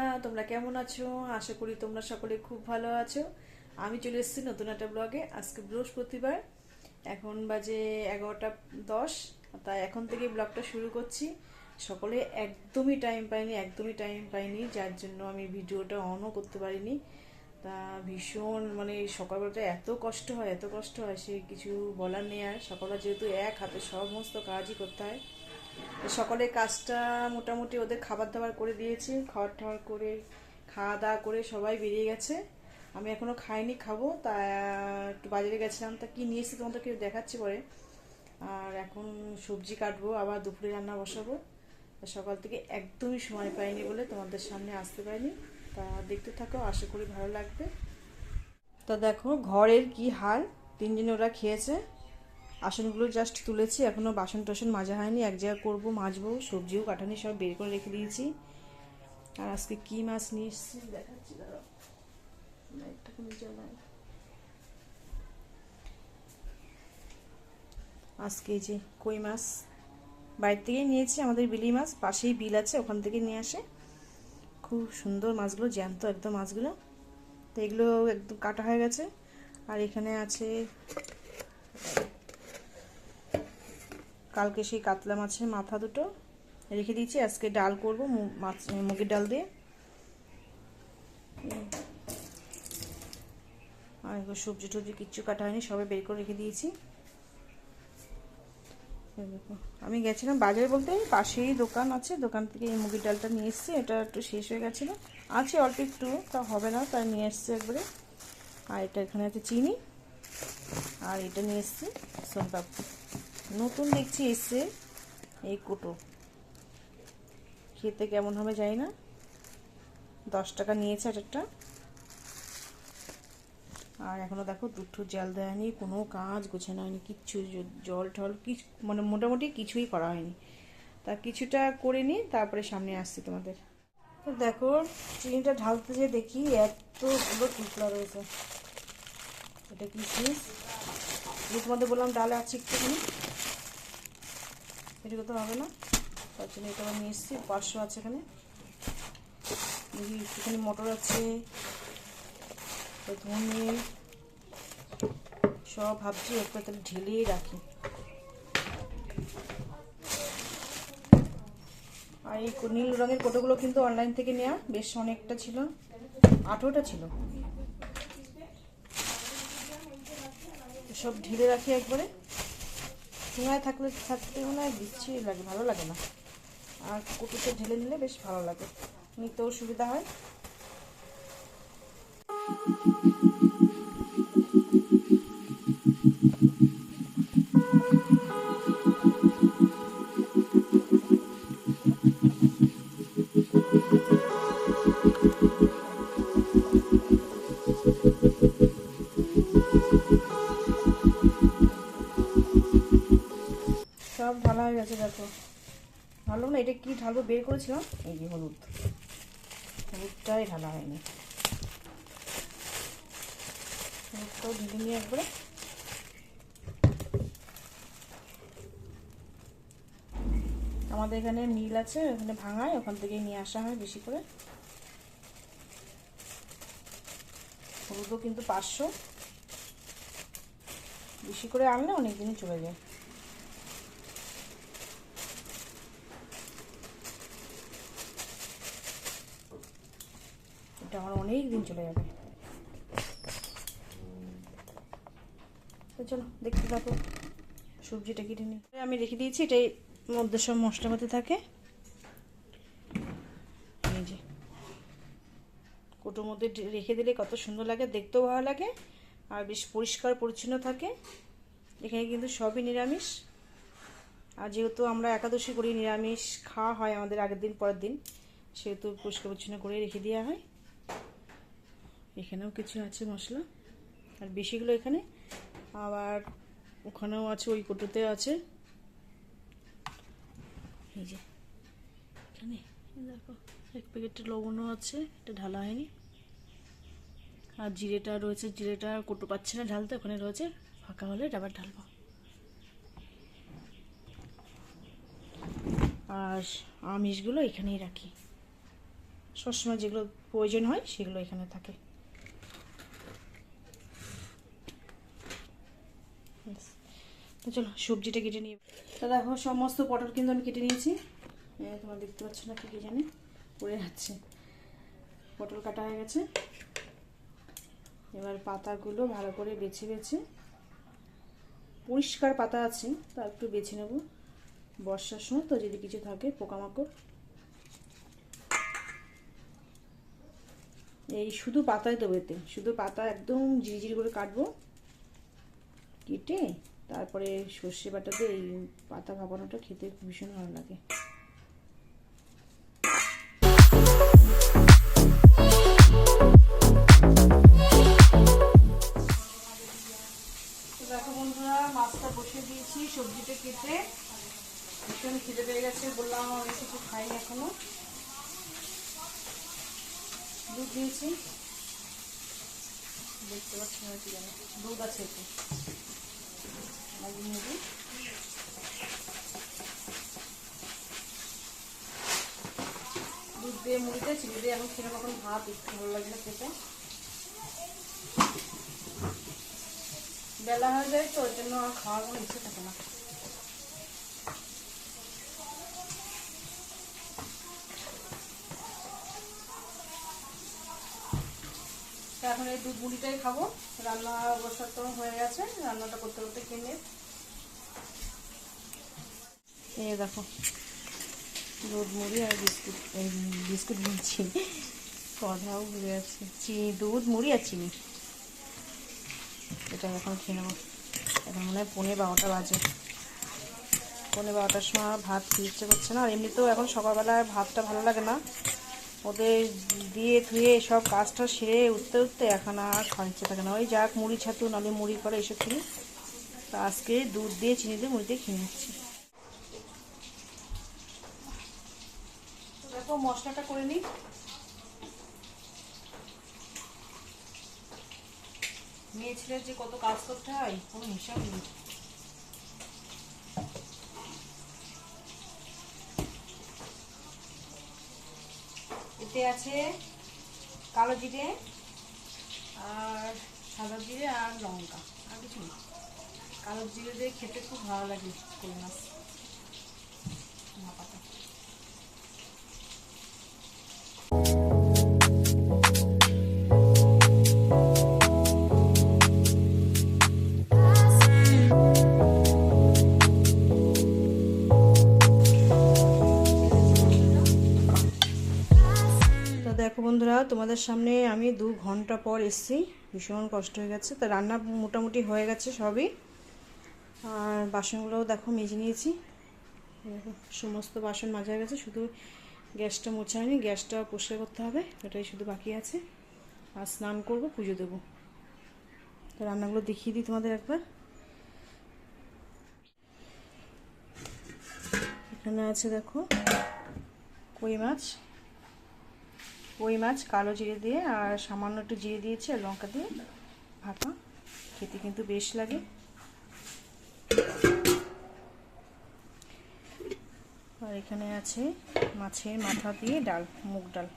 বন্ধুরা, তোমরা কেমন আছো? আশা করি তোমরা সকলে খুব ভালো আছো। আমি চলে এসেছি নতুন একটা ব্লগে আজকে বৃহস্পতিবার, এখন বাজে এগারোটা দশ। তাই এখন থেকে ব্লগটা শুরু করছি। সকলে একদমই টাইম পাইনি, একদমই টাইম পাইনি, যার জন্য আমি ভিডিওটা অনও করতে পারিনি। তা ভীষণ মানে সকালবেলাটা এত কষ্ট হয়, এত কষ্ট হয়, সে কিছু বলার নেই আর। সকালবেলা যেহেতু এক হাতে সমস্ত কাজই করতে হয়। সকালে কাজটা মোটামুটি ওদের খাবার দাবার করে দিয়েছি খাবার টাবার করে খাওয়া দাওয়া করে সবাই বেরিয়ে গেছে। আমি এখনও খাইনি, খাব। তা, একটু বাজারে গেছিলাম। তা কি নিয়ে এসেছি তোমাদেরকে দেখাচ্ছি পরে। আর এখন সবজি কাটবো, আবার দুপুরে রান্না বসাবো। সকাল থেকে একদমই সময় পাইনি বলে তোমাদের সামনে আসতে পারিনি। তা দেখতে থাকো, আশা করি ভালো লাগবে। তা দেখো, ঘরের কি হাল? তিনজনে ওরা খেয়েছে। আসনগুলো জাস্ট তুলেছি এখনও বাসন টাসন মাজা হয়নি, এক জায়গায় করব, মাজবো, সবজিও কাটানি সব বের করে রেখে দিয়েছি। আর আজকে কি মাছ নিয়ে এসেছি দেখাচ্ছি আজকে যে কই মাছ? বাইরে থেকেই নিয়েছি, আমাদের বিলি মাছ, পাশেই বিল আছে, ওখান থেকে নিয়ে আসে। খুব সুন্দর মাছগুলো, জ্যান্ত একদম মাছগুলো। তো এগুলো একদম কাটা হয়ে গেছে। আর এখানে আছে কালকে সেই কাতলা মাছের মাথা দুটো রেখে দিয়েছি। আজকে ডাল করব মাছ মুগের ডাল দিয়ে। আর সবজি টবজি কিচ্ছু কাটা হয়নি সবাই বের করে রেখে দিয়েছি। আমি গেছিলাম বাজারে বলতে পাশেই দোকান আছে, দোকান থেকে এই মুগের ডালটা নিয়ে এসেছি, এটা একটু শেষ হয়ে গেছিল। আছে অল্প একটু, তা হবে না, তাই নিয়ে এসছি একবারে। আর এটা এখানে আছে চিনি, আর এটা নিয়ে এসছি সোনপাপড়ি। নতুন দেখছি এসছে এই কুটো। খেতে কেমন হবে জানি না। দশ টাকা নিয়েছে একটা। আর এখনও দেখো দুটো জল দেয়নি কোনো কাজ গোছানো হয়নি, কিচ্ছু জল টল কিছু মানে মোটামুটি কিছুই করা হয়নি। তা কিছুটা করে নিই তারপরে সামনে আসছি তোমাদের। তো দেখো, চিনিটা ঢালতে যে দেখি এতগুলো টুকরা রয়েছে। এটা কিশমিশ তোমাদের বললাম ডালে আছে একটুখানি। এটুকু তো হবে না। তার জন্য এটা আবার নিয়ে এসেছি পাঁচশো আছে এখানে। একটুখানি মটর আছে ধনে সব ভাবছি একটা তাহলে ঢেলেই রাখি। আর এই নীল রঙের কোটোগুলো কিন্তু অনলাইন থেকে নেওয়া বেশ অনেকটা ছিল। আঠেরোটা ছিল। সব ঢেলে রাখি একবারে। সিঙায় থাকলে থাকতে মনে হয় বিচ্ছিরি লাগে, ভালো লাগে না। আর কুটিতে ঢেলে নিলে বেশ ভালো লাগে, নিতেও সুবিধা হয়। গেছে, দেখো। ভালো না, এটা কি ঢালবো? বের করেছিলাম। এই যে হলুদ। হলুদটাই ঢালা হয়নি। হলুদটাও ঢেলে নিয়ে একবারে আমাদের এখানে মিল আছে, ওখানে ভাঙায়, ওখান থেকে নিয়ে আসা হয় বেশি করে। হলুদও কিন্তু পাঁচশো। বেশি করে আনলে অনেক দিনই চলে যায় এটা আমার অনেক দিন চলে যাবে। তো চলো, দেখতে থাকো। সবজিটা কেটে নিই। আমি রেখে দিয়েছি, এটাই মধ্যে সব মশলা মধ্যে থাকে। কোটোর মধ্যে রেখে দিলে কত সুন্দর লাগে, দেখতেও ভালো লাগে, আর বেশ পরিষ্কার পরিচ্ছন্ন থাকে। এখানে কিন্তু সবই নিরামিষ। আর যেহেতু আমরা একাদশী করি, নিরামিষ খাওয়া হয় আমাদের আগের দিন, পরের দিন, সেহেতু পরিষ্কার পরিচ্ছন্ন করে রেখে দেওয়া হয়। এখানেও কিছু আছে মশলা। আর বেশিগুলো এখানে। আবার ওখানেও আছে, ওই কোটোতেও আছে। এই যে, এখানে দেখো, এক প্যাকেটে লবণও আছে, এটা ঢালা হয়নি। আর জিরেটা রয়েছে, জিরেটা কোটো পাচ্ছে না ঢালতে, ওখানে রয়েছে, ফাঁকা হলে আবার ঢালবো। আর আমিষগুলো এখানেই রাখি। সবসময় যেগুলো প্রয়োজন হয়, সেগুলো এখানে থাকে। তো চলো, সবজিটা কেটে নিয়ে তো দেখো, সমস্ত পটল কিন্তু আমি কেটে নিয়েছি। তোমরা দেখতে পাচ্ছ না কি কি জানি পড়ে যাচ্ছে পটল কাটা হয়ে গেছে। এবার পাতাগুলো ভালো করে বেছে বেছে, পরিষ্কার পাতা আছে, তা একটু বেছে নেব। বর্ষার সময় তো যদি কিছু থাকে, পোকামাকড়। এই শুধু পাতায় দেবো এতে, শুধু পাতা একদম ঝিরিঝিরি করে কাটবো। কেটে তারপরে সর্ষে বাটাতে এই পাতা ভাপানোটা খেতে ভীষণ ভালো লাগে। বন্ধুরা, মাছটা দিয়েছি কেটে। ভীষণ গেছে, বললাম কিছু এখনও। দুধ দেখতে পাচ্ছি দুধ আছে একটু দুধ দিয়ে মুড়িতে চিনি দিয়ে এখন খেয়ে এখন ভাত একটু ভালো না খেতে। বেলা হয়ে যায় তো, ওই জন্য খাওয়ার কোনো ইচ্ছে থাকে না। এখন এই দুধ মুড়িটাই খাব। রান্না অবস্থা তো হয়ে গেছে, রান্নাটা করতে করতে কিনে এই দেখো, দুধ মুড়ি আর বিস্কুট বিস্কুট বলছি কথাও ভুলে যাচ্ছি। চিনি, দুধ, মুড়ি আর চিনি। এটা এখন খেয়ে নেব। এখন মনে হয় পনেরো বারোটা বাজে। পনেরো বারোটার সময় ভাত খেয়ে ইচ্ছে করছে না, আর এমনিতেও এখন সকালবেলায় ভাতটা ভালো লাগে না। ওদের দিয়ে ধুয়ে সব কাজটা সেরে উঠতে উঠতে এখন আর ইচ্ছে থাকে না। ওই যাক, মুড়ি ছাতু, নাহলে মুড়ি করে এসব খেয়ে তা আজকে দুধ দিয়ে চিনি দিয়ে মুড়ি দিয়ে খেয়ে নিচ্ছি। দেখো, মশলাটা করে নিই। মেয়ে যে কত কাজ করতে হয়, কোনো হিসাব নেই। এতে আছে, কালো জিরে আর সাদা জিরে আর লঙ্কা, আর কিছু না। কালো জিরে দিয়ে খেতে খুব ভালো লাগে কই তোমাদের সামনে আমি দু ঘণ্টা পর এসছি। ভীষণ কষ্ট হয়ে গেছে। তা রান্না মোটামুটি হয়ে গেছে সবই। আর বাসনগুলোও দেখো মেজে নিয়েছি। সমস্ত বাসন মাজা হয়ে গেছে। শুধু গ্যাসটা মোছা হয়নি, গ্যাসটা পরিষ্কার করতে হবে। এটাই শুধু বাকি আছে। আর স্নান করব, পুজো দেবো। তো রান্নাগুলো দেখিয়ে দিই তোমাদের একবার। এখানে আছে দেখো কই মাছ। কই মাছ, কালো জিরে দিয়ে আর সামান্য একটু জিরে দিয়েছি আর লঙ্কা দিয়ে। ভাপা। খেতে কিন্তু বেশ লাগে। আর এখানে আছে মাছের মাথা দিয়ে ডাল, মুগ ডাল।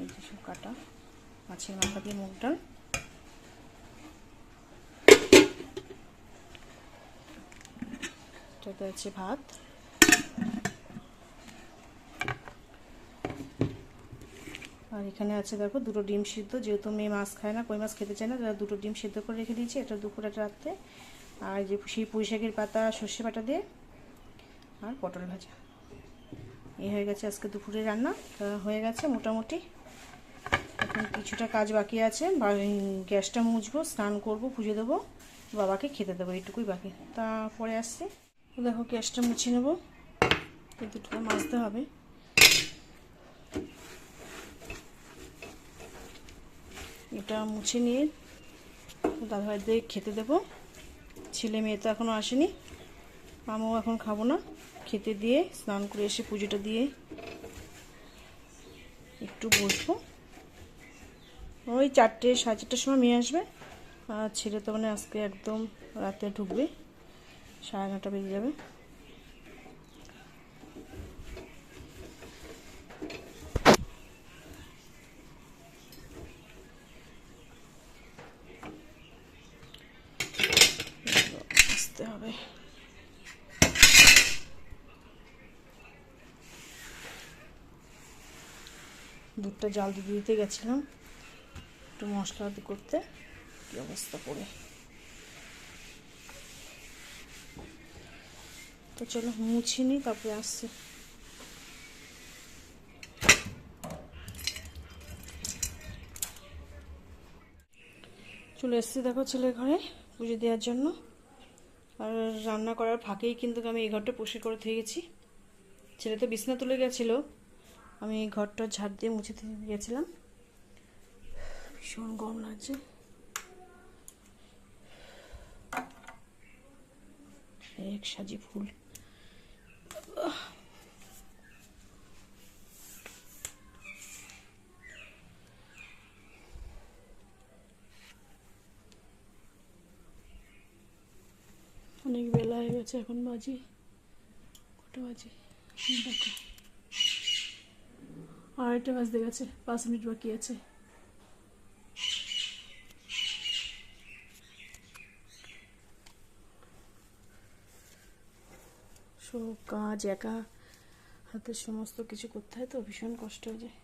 এই যে সব কাটা। মাছের মাথা দিয়ে মুগ ডাল। এটাতে আছে ভাত। আর এখানে আছে দেখো দুটো ডিম সিদ্ধ, যেহেতু মেয়ে মাছ খায় না, কই মাছ খেতে চায় না, তারা দুটো ডিম সিদ্ধ করে রেখে দিয়েছি, এটা দুপুর একটা রাত্রে। আর যে সেই পুঁই শাকের পাতা, সর্ষে বাটা দিয়ে, আর পটল ভাজা। এই হয়ে গেছে আজকে দুপুরে রান্না, তা হয়ে গেছে মোটামুটি। এখন কিছুটা কাজ বাকি আছে গ্যাসটা মুছবো, স্নান করব, পুজো দেবো, বাবাকে খেতে দেবো, এইটুকুই বাকি। তারপরে আসছে। দেখো গ্যাসটা মুছে নেব। দুটো মাজতে হবে। এটা মুছে নিয়ে দাদাভাইদের খেতে দেবো। ছেলে মেয়ে তো এখনও আসেনি। আমিও এখন খাব না। খেতে দিয়ে, স্নান করে এসে পুজোটা দিয়ে একটু বসবো। ওই চারটে, সাড়ে চারটের সময় মেয়ে আসবে। আর ছেলে তো মানে আজকে একদম রাতে ঢুকবে। সাড়ে নটা বেজে যাবে। আসতে হবে। দুধটা জাল দিয়ে দিতে গেছিলাম। একটু মশলা করতে। কি অবস্থা পড়ে? তো চলো মুছি নি, তারপরে আসছে। চলে এসছি দেখো ছেলের ঘরে পুজো দেওয়ার জন্য। আর রান্না করার ফাঁকেই কিন্তু আমি এই ঘরটা পরিষ্কার করে থেকে গেছি। ছেলে তো বিছনা তুলে গেছিল। আমি এই ঘরটা ঝাড় দিয়ে মুছে দিয়ে গেছিলাম। ভীষণ গরম লাগছে। এক সাজি ফুল অনেক বেলা হয়ে গেছে এখন বাজি। কটা বাজি? দেখো। আড়াইটা বাজতে গেছে পাঁচ মিনিট বাকি আছে। সব কাজ একা হাতে সমস্ত কিছু করতে হয় তো ভীষণ কষ্ট হয়ে যায়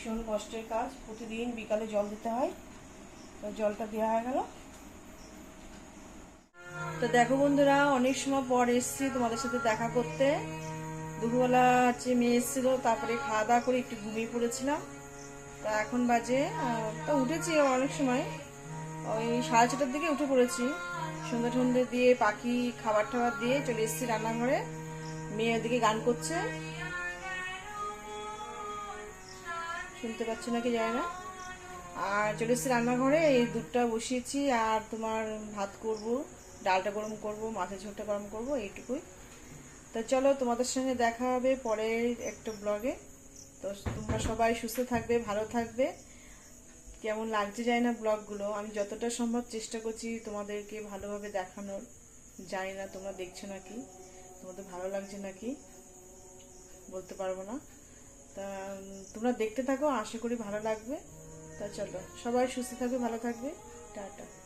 ভীষণ কষ্টের কাজ। প্রতিদিন বিকালে জল দিতে হয়। তো জলটা দেওয়া হয়ে গেল। তো দেখো বন্ধুরা, অনেক সময় পর এসছি তোমাদের সাথে দেখা করতে। দুপুরবেলা হচ্ছে মেয়ে এসেছিল, তারপরে খাওয়া দাওয়া করে একটু ঘুমিয়ে পড়েছিলাম। তা এখন বাজে তো উঠেছি অনেক সময়। ওই সাড়ে ছটার দিকে উঠে পড়েছি। সন্ধ্যে সন্ধ্যে দিয়ে পাখি খাবার টাবার দিয়ে চলে এসেছি রান্নাঘরে। মেয়ে ওদিকে গান করছে। শুনতে পাচ্ছ নাকি জানি না। আর চলে এসেছি রান্নাঘরে, এই দুধটা বসিয়েছি, আর তোমার ভাত করব, ডালটা গরম করব, মাছের ঝোলটা গরম করব, এইটুকুই। তো চলো তোমাদের সঙ্গে দেখা হবে পরের একটা ব্লগে। তো তোমরা সবাই সুস্থ থাকবে, ভালো থাকবে। কেমন লাগছে যায় না ব্লগগুলো। আমি যতটা সম্ভব চেষ্টা করছি তোমাদেরকে ভালোভাবে দেখানোর। জানি না তোমরা দেখছ নাকি, তোমাদের ভালো লাগছে নাকি, বলতে পারব না। তা তোমরা দেখতে থাকো, আশা করি ভালো লাগবে। তা চলো, সবাই সুস্থ থাকবে, ভালো থাকবে। টাটা।